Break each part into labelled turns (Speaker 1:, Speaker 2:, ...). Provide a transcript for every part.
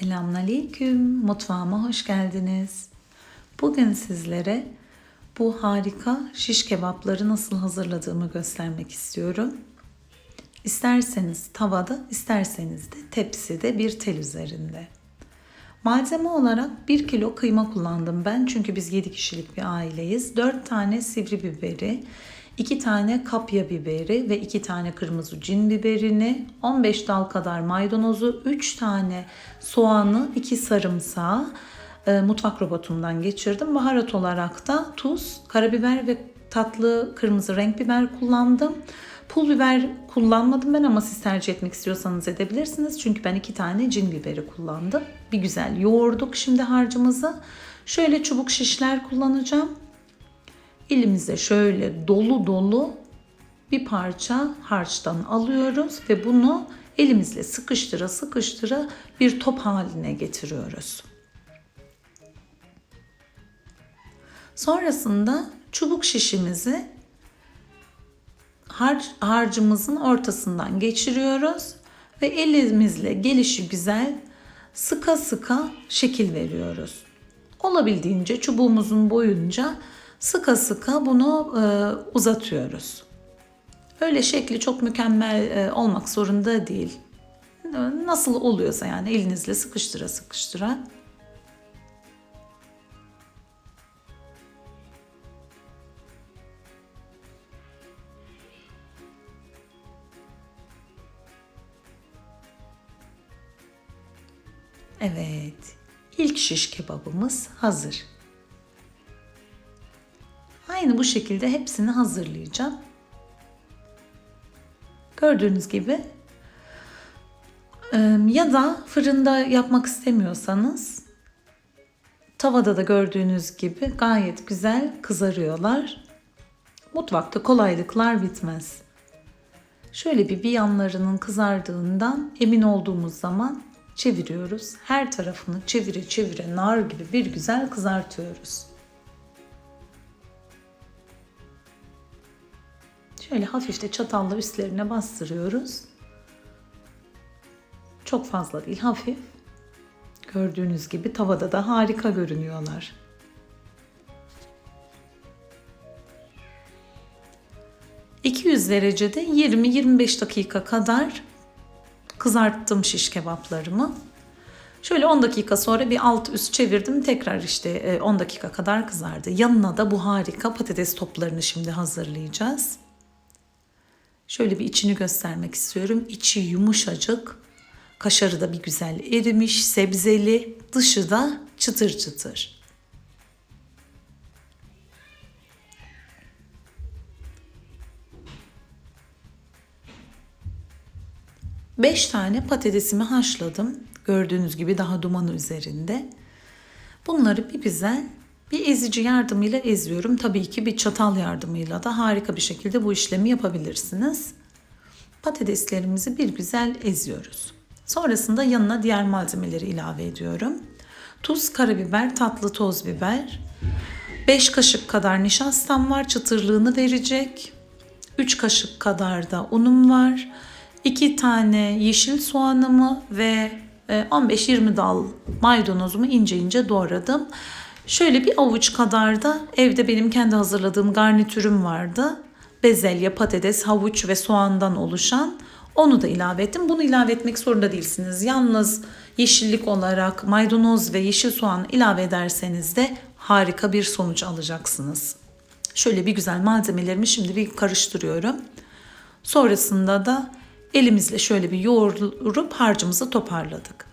Speaker 1: Selamünaleyküm. Mutfağıma hoş geldiniz. Bugün sizlere bu harika şiş kebapları nasıl hazırladığımı göstermek istiyorum. İsterseniz tavada, isterseniz de tepside bir tel üzerinde. Malzeme olarak 1 kilo kıyma kullandım ben çünkü biz 7 kişilik bir aileyiz. 4 tane sivri biberi, 2 tane kapya biberi ve 2 tane kırmızı cin biberini, 15 dal kadar maydanozu, 3 tane soğanı, 2 sarımsağı e, mutfak robotumdan geçirdim. Baharat olarak da tuz, karabiber ve tatlı kırmızı renk biber kullandım. Pul biber kullanmadım ben ama siz tercih etmek istiyorsanız edebilirsiniz. Çünkü ben iki tane cin biberi kullandım. Bir güzel yoğurduk şimdi harcımızı. Şöyle çubuk şişler kullanacağım. Elimize şöyle dolu dolu bir parça harçtan alıyoruz ve bunu elimizle sıkıştıra sıkıştıra bir top haline getiriyoruz. Sonrasında çubuk şişimizi harc, harcımızın ortasından geçiriyoruz ve elimizle gelişi güzel sıka sıka şekil veriyoruz. Olabildiğince çubuğumuzun boyunca sıka sıka bunu e, uzatıyoruz. Öyle şekli çok mükemmel e, olmak zorunda değil. Nasıl oluyorsa yani elinizle sıkıştıra sıkıştıra Evet, ilk şiş kebabımız hazır. Aynı bu şekilde hepsini hazırlayacağım. Gördüğünüz gibi ya da fırında yapmak istemiyorsanız tavada da gördüğünüz gibi gayet güzel kızarıyorlar. Mutfakta kolaylıklar bitmez. Şöyle bir bir yanlarının kızardığından emin olduğumuz zaman çeviriyoruz. Her tarafını çevire çevire nar gibi bir güzel kızartıyoruz. Şöyle hafif de çatalla üstlerine bastırıyoruz. Çok fazla değil, hafif. Gördüğünüz gibi tavada da harika görünüyorlar. ...200 derecede 20-25 dakika kadar kızarttım şiş kebaplarımı. Şöyle 10 dakika sonra bir alt üst çevirdim. Tekrar işte 10 dakika kadar kızardı. Yanına da bu harika patates toplarını şimdi hazırlayacağız. Şöyle bir içini göstermek istiyorum. İçi yumuşacık. Kaşarı da bir güzel erimiş, sebzeli. Dışı da çıtır çıtır. Beş tane patatesimi haşladım. Gördüğünüz gibi daha dumanı üzerinde. Bunları bir güzel bir ezici yardımıyla eziyorum. Tabii ki bir çatal yardımıyla da harika bir şekilde bu işlemi yapabilirsiniz. Patateslerimizi bir güzel eziyoruz. Sonrasında yanına diğer malzemeleri ilave ediyorum. Tuz, karabiber, tatlı toz biber. 5 kaşık kadar nişastam var çıtırlığını verecek. 3 kaşık kadar da unum var. 2 tane yeşil soğanımı ve 15-20 dal maydanozumu ince ince doğradım. Şöyle bir avuç kadar da evde benim kendi hazırladığım garnitürüm vardı. Bezelye, patates, havuç ve soğandan oluşan. Onu da ilave ettim. Bunu ilave etmek zorunda değilsiniz. Yalnız yeşillik olarak maydanoz ve yeşil soğan ilave ederseniz de harika bir sonuç alacaksınız. Şöyle bir güzel malzemelerimi şimdi bir karıştırıyorum. Sonrasında da elimizle şöyle bir yoğurup harcımızı toparladık.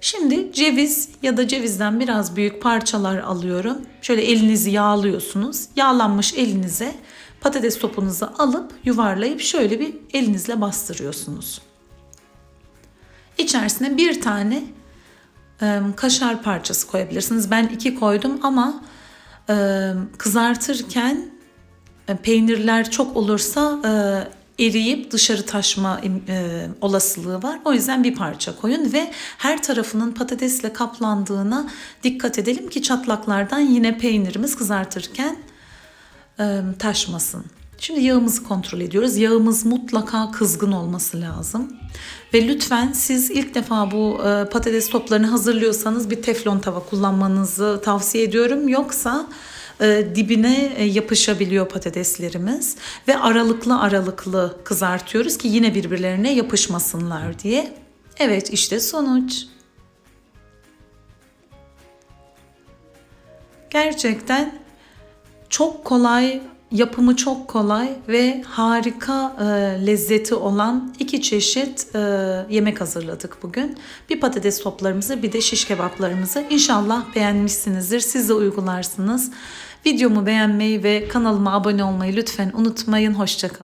Speaker 1: Şimdi ceviz ya da cevizden biraz büyük parçalar alıyorum. Şöyle elinizi yağlıyorsunuz. Yağlanmış elinize patates topunuzu alıp yuvarlayıp şöyle bir elinizle bastırıyorsunuz. İçerisine bir tane kaşar parçası koyabilirsiniz. Ben iki koydum ama kızartırken peynirler çok olursa eriyip dışarı taşma e, olasılığı var. O yüzden bir parça koyun ve her tarafının patatesle kaplandığına dikkat edelim ki çatlaklardan yine peynirimiz kızartırken e, taşmasın. Şimdi yağımızı kontrol ediyoruz. Yağımız mutlaka kızgın olması lazım. Ve lütfen siz ilk defa bu e, patates toplarını hazırlıyorsanız bir teflon tava kullanmanızı tavsiye ediyorum. Yoksa e, dibine e, yapışabiliyor patateslerimiz ve aralıklı aralıklı kızartıyoruz ki yine birbirlerine yapışmasınlar diye. Evet işte sonuç. Gerçekten çok kolay, yapımı çok kolay ve harika e, lezzeti olan iki çeşit e, yemek hazırladık bugün. Bir patates toplarımızı bir de şiş kebaplarımızı. İnşallah beğenmişsinizdir. Siz de uygularsınız. Videomu beğenmeyi ve kanalıma abone olmayı lütfen unutmayın. Hoşçakalın.